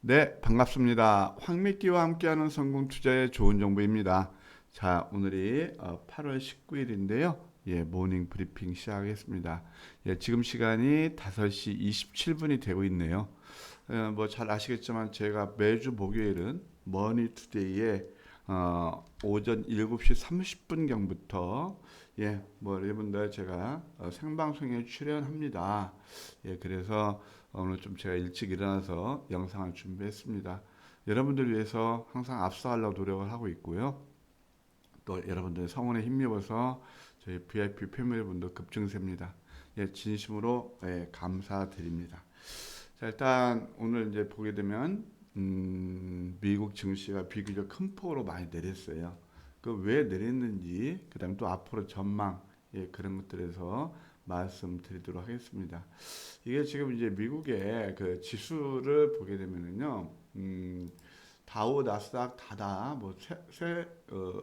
네, 반갑습니다. 황미끼와 함께하는 성공 투자의 좋은 정보입니다. 자, 오늘이 어, 8월 19일인데요. 예, 모닝 브리핑 시작하겠습니다. 예, 지금 시간이 5시 27분이 되고 있네요. 어, 뭐잘 아시겠지만 제가 매주 목요일은 머니 투데이에 어, 오전 7시 30분경부터 예, 뭐 여러분들 제가 어, 생방송에 출연합니다. 예, 그래서 오늘 좀 제가 일찍 일어나서 영상을 준비했습니다. 여러분들 위해서 항상 앞서가려고 노력을 하고 있고요. 또 여러분들의 성원에 힘입어서 저희 VIP 패밀리분들 급증세입니다. 예, 진심으로 예, 감사드립니다. 자, 일단 오늘 이제 보게 되면 음, 미국 증시가 비교적 큰 폭으로 많이 내렸어요. 그 왜 내렸는지, 그다음에 또 앞으로 전망 예, 그런 것들에서 말씀드리도록 하겠습니다. 이게 지금 이제 미국의 그 지수를 보게 되면은요, 음, 다우, 나스닥 다다 뭐세 어,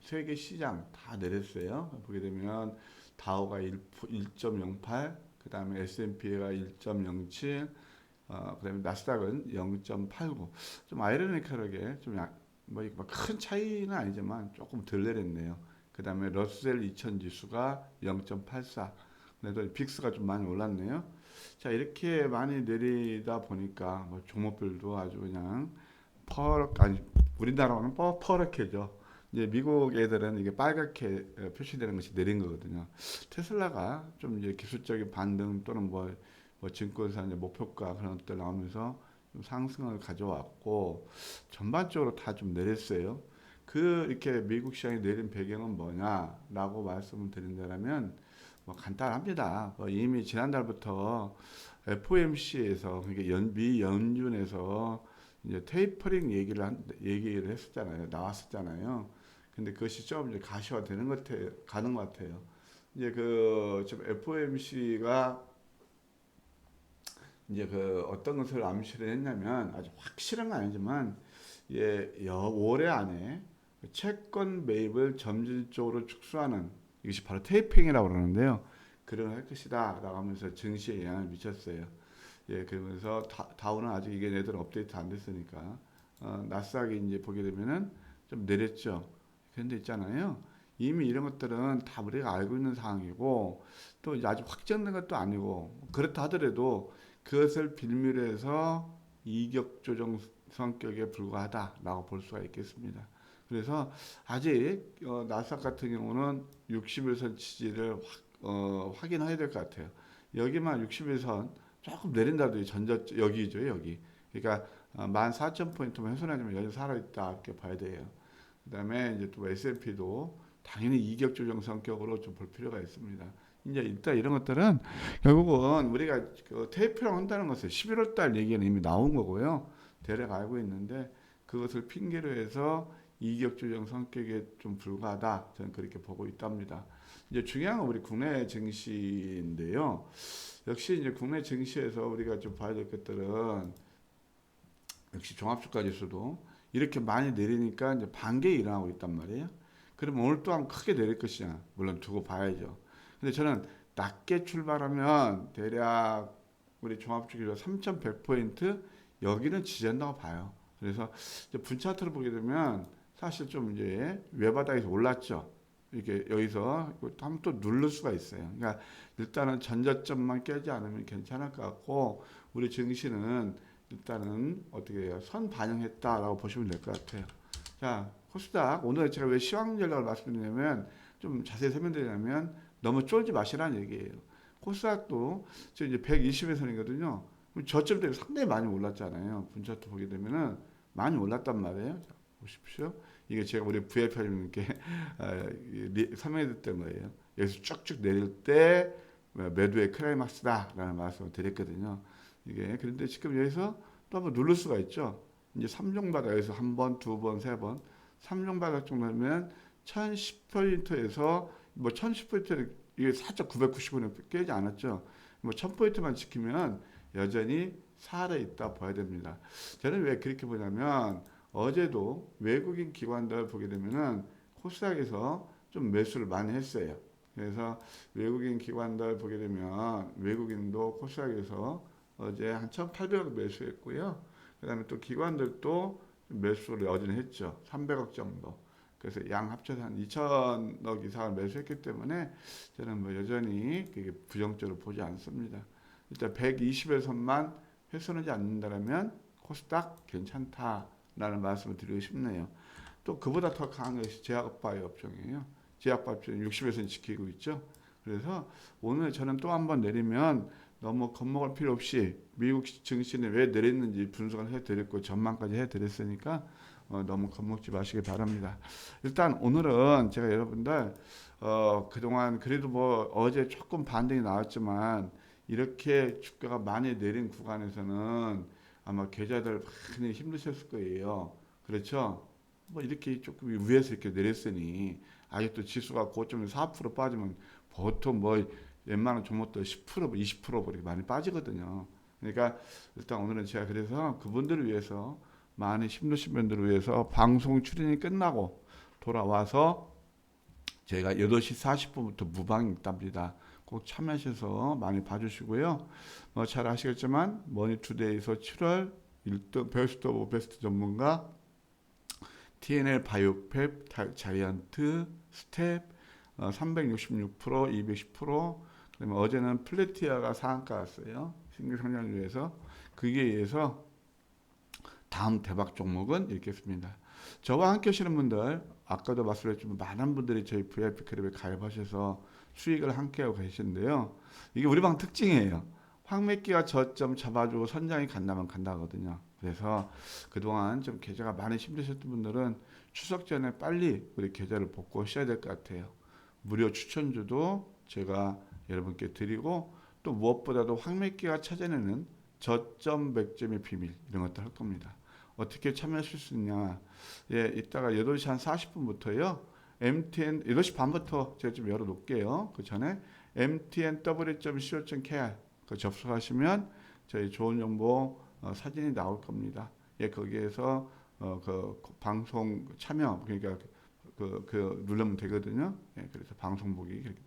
세계 시장 다 내렸어요. 보게 되면 다우가 1, 1.08, 그 다음에 S&P가 1.07, 어, 그 다음에 나스닥은 0.89. 좀 아이러니컬하게 좀뭐큰 차이는 아니지만 조금 덜 내렸네요. 그 다음에 러셀 2000 지수가 0.84. 그래도 빅스가 좀 많이 올랐네요. 자 이렇게 많이 내리다 보니까 뭐 종목별도 아주 그냥 퍼 아니 우리나라는 퍼 퍼렇게죠. 이제 미국 애들은 이게 빨갛게 어, 표시되는 것이 내린 거거든요. 테슬라가 좀 이제 기술적인 반등 또는 뭐, 뭐 증권사 이제 목표가 그런 것들 나오면서 좀 상승을 가져왔고 전반적으로 다 좀 내렸어요. 그 이렇게 미국 시장이 내린 배경은 뭐냐라고 말씀을 드린다면 뭐 간단합니다. 뭐 이미 지난달부터 FOMC에서 그러니까 연비 연준에서 이제 테이퍼링 얘기를 한, 얘기를 했었잖아요. 나왔었잖아요. 근데 그것이 좀 이제 가시화되는 것 같아요. 가는 것 같아요. 이제 그 지금 FOMC가 이제 그 어떤 것을 암시를 했냐면 아주 확실한 건 아니지만 예, 여, 올해 안에 채권 매입을 점진적으로 축소하는 이것이 바로 테이핑이라고 그러는데요. 그런 할 것이다 라고 하면서 증시에 영향을 미쳤어요. 예, 그러면서 다, 다우는 아직 이게 얘들 업데이트 안 됐으니까 어, 나스닥이 이제 보게 되면은 좀 내렸죠. 그런데 있잖아요. 이미 이런 것들은 다 우리가 알고 있는 상황이고 또 아직 확정된 것도 아니고 그렇다 하더라도 그것을 빌미로 해서 이격 조정 성격에 불과하다라고 볼 수가 있겠습니다. 그래서 아직 어, 나스닥 같은 경우는 60일선 지지를 확, 어, 확인해야 될 것 같아요. 여기만 60일선 조금 내린다도 전저 여기죠 여기. 그러니까 어, 14,000포인트만 훼손하지만 여기 살아있다 이렇게 봐야 돼요. 그 다음에 이제 또 S&P도 당연히 이격 조정 성격으로 좀 볼 필요가 있습니다. 이제 일단 이런 것들은 결국은 우리가 그 테이프랑 한다는 것은 11월 달 얘기는 이미 나온 거고요. 대략 알고 있는데 그것을 핑계로 해서 이격 조정 성격에 좀 불과하다. 저는 그렇게 보고 있답니다. 이제 중요한 건 우리 국내 증시인데요. 역시 이제 국내 증시에서 우리가 좀 봐야 될 것들은 역시 종합주가 지수도 이렇게 많이 내리니까 이제 반격이 일어나고 있단 말이에요. 그러면 오늘 또한 크게 내릴 것이냐 물론 두고 봐야죠. 근데 저는 낮게 출발하면 대략 우리 종합주기로 3,100포인트 여기는 지지한다고 봐요. 그래서 이제 분차트를 보게 되면 사실 좀 이제 외바닥에서 올랐죠. 이렇게 여기서 한번 또 누를 수가 있어요. 그러니까 일단은 전저점만 깨지 않으면 괜찮을 것 같고 우리 증시는 일단은 어떻게 해요? 선 반영했다라고 보시면 될 것 같아요. 자, 코스닥 오늘 제가 왜 시황 전략을 말씀드리냐면 좀 자세히 설명드리자면 너무 쫄지 마시라는 얘기예요. 코스닥도 지금 이제 120에선이거든요. 저점 때문에 상당히 많이 올랐잖아요. 분차트 보게 되면은 많이 올랐단 말이에요. 자, 보십시오. 이게 제가 우리 VIP님께 설명해 드렸던 거예요. 여기서 쭉쭉 내릴 때 매도의 크라이막스다라는 말씀을 드렸거든요. 이게 그런데 지금 여기서 또 한번 누를 수가 있죠. 이제 3종 바닥에서 한 번, 두 번, 세 번, 3종 바닥 정도면 1010포인트에서 뭐 1010포인트를 이게 살짝 990원에 깨지 않았죠. 뭐 1000포인트만 지키면 여전히 살아 있다 봐야 됩니다. 저는 왜 그렇게 보냐면 어제도 외국인 기관들 보게 되면은 코스닥에서 좀 매수를 많이 했어요. 그래서 외국인 기관들 보게 되면 외국인도 코스닥에서 어제 한 1,800억 매수했고요. 그 다음에 또 기관들도 매수를 여전히 했죠. 300억 정도. 그래서 양 합쳐서 한 2천억 이상을 매수했기 때문에 저는 뭐 여전히 그게 부정적으로 보지 않습니다. 일단 120에서만 훼손하지 않는다면 코스닥 괜찮다라는 말씀을 드리고 싶네요. 또 그보다 더 강한 것이 제약바이오 업종이에요. 제약바이오 업종 60에서 지키고 있죠. 그래서 오늘 저는 또 한 번 내리면 너무 겁먹을 필요 없이 미국 증시는 왜 내렸는지 분석을 해드렸고 전망까지 해드렸으니까 어, 너무 겁먹지 마시기 바랍니다. 일단 오늘은 제가 여러분들 어, 그동안 그래도 뭐 어제 조금 반등이 나왔지만 이렇게 주가가 많이 내린 구간에서는 아마 계좌들 많이 힘드셨을 거예요. 그렇죠? 뭐 이렇게 조금 위에서 이렇게 내렸으니 아직도 지수가 고점에 4% 빠지면 보통 뭐 웬만한 종목도 10% 20% 그렇게 많이 빠지거든요. 그러니까 일단 오늘은 제가 그래서 그분들을 위해서 많이 힘드신 분들을 위해서 방송 출연이 끝나고 돌아와서 제가 8시 40분부터 무방이 있답니다. 꼭 참여하셔서 많이 봐주시고요. 뭐 잘 아시겠지만 머니투데이에서 7월 1등 베스트 오브 베스트 전문가 TNL 바이오펩, 다- 자이언트, 스텝 어, 366%, 210%. 그다음에 어제는 플래티아가 상한가 왔어요. 신규 성장을 위해서 그게 의해서 다음 대박 종목은 있겠습니다. 저와 함께 하시는 분들 아까도 말씀드렸지만 많은 분들이 저희 VIP 클럽에 가입하셔서 수익을 함께하고 계신데요. 이게 우리 방 특징이에요. 황매기가 저점 잡아주고 선장이 간다면 간다거든요. 그래서 그동안 좀 계좌가 많이 힘드셨던 분들은 추석 전에 빨리 우리 계좌를 복구하셔야 될 것 같아요. 무료 추천주도 제가 여러분께 드리고 또 무엇보다도 황매기가 찾아내는 저점 백점의 비밀 이런 것들 할 겁니다. 어떻게 참여하실 수 있냐? 예, 이따가 8시 한 40분부터요. MTN 8시 반부터 제가 좀 열어 놓을게요. 그 전에 mtnw.co.kr 그 접속하시면 저희 좋은 정보 어, 사진이 나올 겁니다. 예, 거기에서 어, 그 방송 참여 그러니까 그, 그 누르면 되거든요. 예, 그래서 방송 보기 이렇게.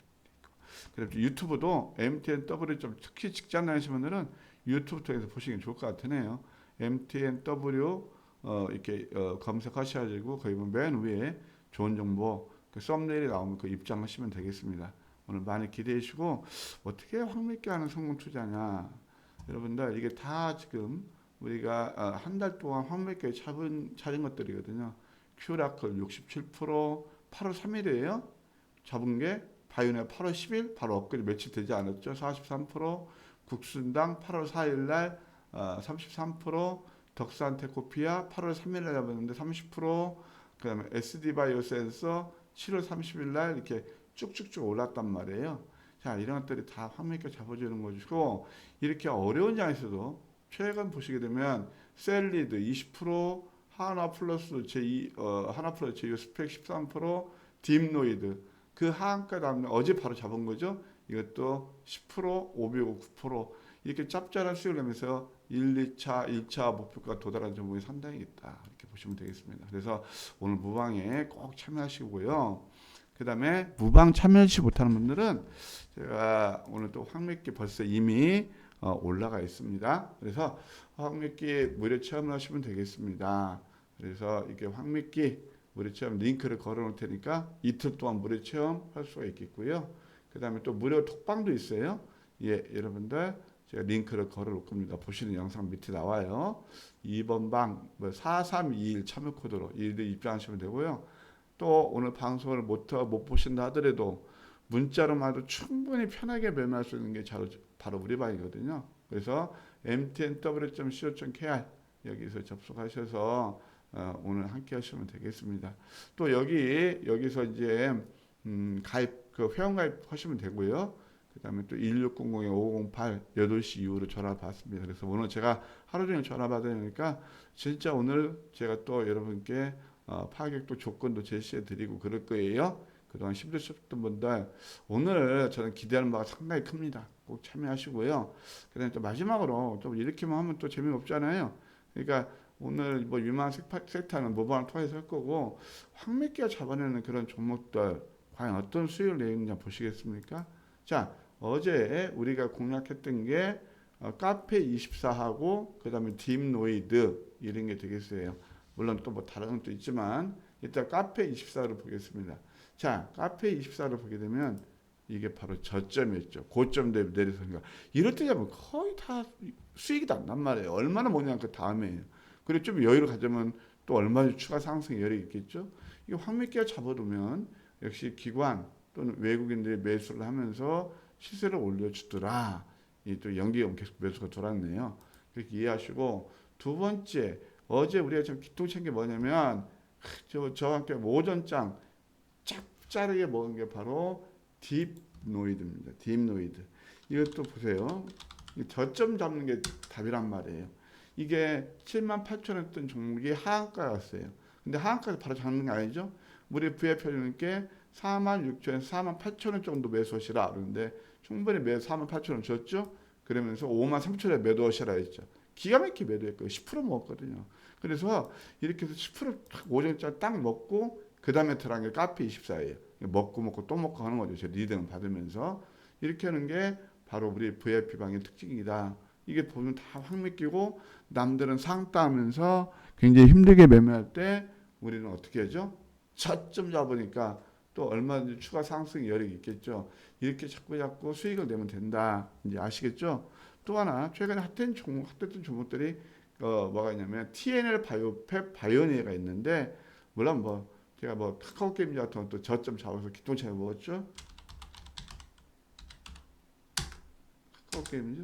그리고 유튜브도 MTNW 좀 특히 직장 다니시는 분들은 유튜브 통해서 보시면 좋을 것 같으네요. MTNW 어, 이렇게 어, 검색하셔가지고 거기 보면 맨 위에 좋은 정보 그 썸네일이 나오면 그 입장하시면 되겠습니다. 오늘 많이 기대해 주시고 어떻게 확률있게 하는 성공 투자냐 여러분들 이게 다 지금 우리가 어, 한달 동안 확률있게 찾은, 찾은 것들이거든요. 큐라클 67% 8월 3일이에요. 잡은 게 바이오네 8월 10일 바로 엊그제 며칠 되지 않았죠. 43% 국순당 8월 4일 날 어, 33% 덕산테코피아 8월 3일 날 잡았는데 30% 그다음에 SD 바이오센서 7월 30일 날 이렇게 쭉쭉쭉 올랐단 말이에요. 자, 이런 것들이 다 확률있게 잡아주는 것이고 이렇게 어려운 장에서도 최근 보시게 되면 셀리드 20% 하나 플러스 제2 어, 하나 플러스 제2 스펙 13% 딥노이드 그 하한가 다음에 어제 바로 잡은 거죠. 이것도 10% 500억 9% 이렇게 짭짤한 수익을 내면서 1, 2차, 1차 목표가 도달한 종목이 상당히 있다. 이렇게 보시면 되겠습니다. 그래서 오늘 무방에 꼭 참여하시고요. 그 다음에 무방 참여하지 못하는 분들은 제가 오늘 또 황매기 벌써 이미 어, 올라가 있습니다. 그래서 황매기 무료 체험을 하시면 되겠습니다. 그래서 이게 황매기 무료 체험 링크를 걸어 놓을 테니까 이틀 동안 무료 체험 할 수가 있겠고요. 그 다음에 또 무료 톡방도 있어요. 예, 여러분들 제가 링크를 걸어 놓을 겁니다. 보시는 영상 밑에 나와요. 2번 방, 뭐4321 참여 코드로 입장하시면 되고요. 또 오늘 방송을 못, 못 보신다 하더라도 문자로만도 충분히 편하게 매매할 수 있는 게 바로, 바로 우리 방이거든요. 그래서 mtnw.co.kr 여기서 접속하셔서 어, 오늘 함께 하시면 되겠습니다. 또 여기 여기서 이제 음, 가입 그 회원 가입 하시면 되고요. 그 다음에 또 1600에 508 8시 이후로 전화 받습니다. 그래서 오늘 제가 하루 종일 전화 받으니까 진짜 오늘 제가 또 여러분께 어, 파격도 조건도 제시해 드리고 그럴 거예요. 그동안 힘드셨던 분들 오늘 저는 기대하는 바가 상당히 큽니다. 꼭 참여하시고요. 그다음에 또 마지막으로 좀 이렇게만 하면 또 재미없잖아요. 그러니까 오늘 뭐 유망 섹터는 모방을 통해서 할 거고 황매기가 잡아내는 그런 종목들 과연 어떤 수익을 내는지 보시겠습니까? 자 어제 우리가 공략했던 게 어, 카페 24하고 그다음에 딥노이드 이런 게 되겠어요. 물론 또 뭐 다른 것도 있지만 일단 카페 24를 보겠습니다. 자, 카페 24를 보게 되면 이게 바로 저점이었죠. 고점 대비 내려서니까 이럴 때 잡으면 거의 다 수익이 난단 말이에요. 얼마나 뭐냐 그 다음에요. 그리고 좀 여유를 가지면 또 얼마나 추가 상승 여력이 있겠죠. 이게 황미기가 잡아두면 역시 기관 또는 외국인들이 매수를 하면서 시세를 올려주더라. 이또 계속 매수가 돌았네요. 그렇게 이해하시고 두 번째 어제 우리가 좀 기통chen 게 뭐냐면 저 저와 함께 오전장 짭짜르게 먹은 게 바로 딥노이드입니다. 딥노이드. 이것도 보세요. 이 저점 잡는 게 답이란 말이에요. 이게 7만 8천 원던 종목이 하한가였어요. 근데 하한가에서 바로 잡는 게 아니죠. 우리 VF님께 4만 6천 원, 4만 8천 원 정도 매수하시라 그러는데 충분히 매 4만 8천 원 줬죠. 그러면서 5만 3천 원에 매도하시라 했죠. 기가 막히게 매도했고요. 10% 먹었거든요. 그래서 이렇게 해서 10% 오전짜 딱 먹고 그 다음에 들어간 게 카페 24예요. 먹고 먹고 또 먹고 하는 거죠. 제 리딩을 받으면서 이렇게 하는 게 바로 우리 VIP 방의 특징이다. 이게 보면 다확 맡기고 남들은 상따하면서 굉장히 힘들게 매매할 때 우리는 어떻게 하죠? 저점 잡으니까 또 얼마든지 추가 상승 여력이 있겠죠. 이렇게 자꾸 자꾸 수익을 내면 된다. 이제 아시겠죠? 또 하나 최근에 핫한 종목, 핫했던 종목들이 어 뭐가 있냐면 TNL 바이오팩 바이오니가 있는데 물론 뭐 제가 뭐 카카오 게임 같은 것도 저점 잡아서 기통차에 먹었죠. 카카오 게임이죠.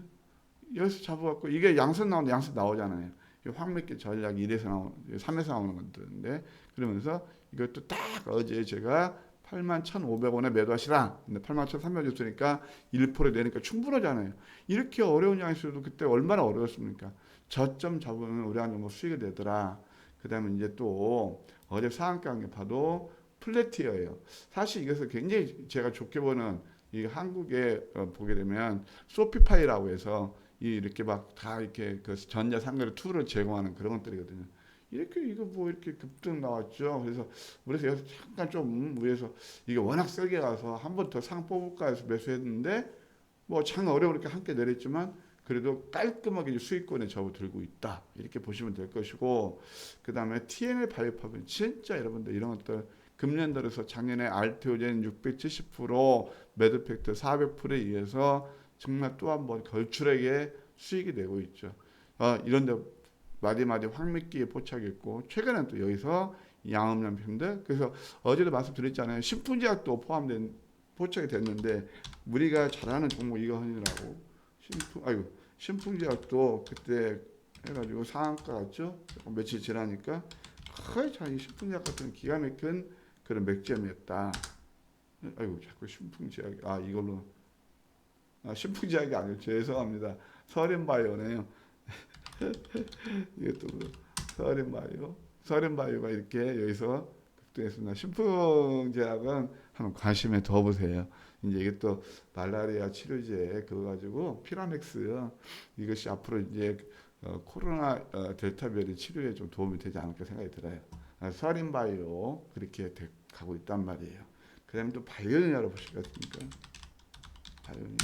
여기서 잡아갖고 이게 양선 나오는 양선 나오잖아요. 이 황맥기 전략 1에서 나오는 3에서 나오는 건데 그러면서 이것도 딱 어제 제가 81,500원에 매도하시라. 근데 81,300원 줬으니까 1% 내니까 충분하잖아요. 이렇게 어려운 양수도 그때 얼마나 어려웠습니까? 저점 잡으면 우리 한뭐 수익이 되더라. 그 다음에 이제 또 어제 상한가 한게 봐도 플래티어예요. 사실 이것을 굉장히 제가 좋게 보는 이 한국에 어, 보게 되면 소피파이라고 해서 이 이렇게 막 다 이렇게 그 전자 상거래 툴을 제공하는 그런 것들이거든요. 이렇게 이거 뭐 이렇게 급등 나왔죠. 그래서 그래서 여기서 잠깐 좀 위에서 이게 워낙 세게 가서 한 번 더 상 뽑을까 해서 매수했는데 뭐 장 어려우니까 함께 내렸지만 그래도 깔끔하게 수익권에 접어들고 있다 이렇게 보시면 될 것이고 그 다음에 TNL 바이오팝은 진짜 여러분들 이런 것들 금년 들어서 작년에 알테오젠 670% 매드팩트 400%에 의해서 정말 또 한 번 걸출하게 수익이 되고 있죠. 어, 이런데 마디마디 황미끼에 포착했고 최근에 또 여기서 양음란 편들 그래서 어제도 말씀드렸잖아요. 신풍제약도 포함된 포착이 됐는데 우리가 잘하는 종목 이거 하느라고 신풍 아이고 신풍제약도 그때 해가지고 상한가 갔죠. 며칠 지나니까 거의 자이 신풍제약 같은 기가 막힌 그런 맥점이었다. 아이고 자꾸 신풍제약 아 이걸로 아 신풍제약이 아니고 죄송합니다. 서린바이오네요. 이게 또 서린바이오 서린바이오가 이렇게 여기서 급등했습니다. 신풍제약은 한번 관심에 더 보세요. 이제 이게 또 말라리아 치료제 그거 가지고 피라맥스 이것이 앞으로 이제 어, 코로나 어, 델타별의 치료에 좀 도움이 되지 않을까 생각이 들어요. 아, 서린바이오 그렇게 돼, 가고 있단 말이에요. 그다음에 또 바이오니아로 보시겠습니까? 바이오니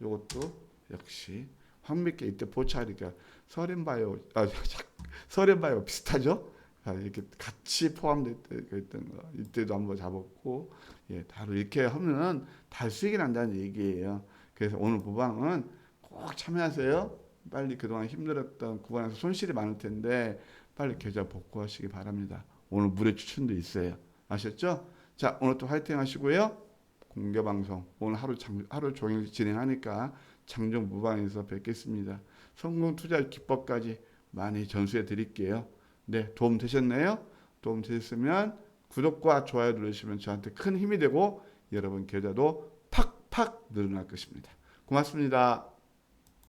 이것도 역시 황미께 이때 보차하니까 서린 바이오 아 서린 바이오 비슷하죠? 아, 이렇게 같이 포함됐던 거 이때도 한번 잡았고 예, 바로 이렇게 하면은 다 수익이 난다는 얘기예요. 그래서 오늘 보방은 꼭 참여하세요. 빨리 그동안 힘들었던 구간에서 손실이 많을 텐데 빨리 계좌 복구하시기 바랍니다. 오늘 무료 추천도 있어요. 아셨죠? 자, 오늘 또 화이팅 하시고요. 공개 방송 오늘 하루 장, 하루 종일 진행하니까 장정 무방에서 뵙겠습니다. 성공 투자 기법까지 많이 전수해 드릴게요. 네, 도움 되셨나요? 도움 되셨으면 구독과 좋아요 누르시면 저한테 큰 힘이 되고 여러분 계좌도 팍팍 늘어날 것입니다. 고맙습니다.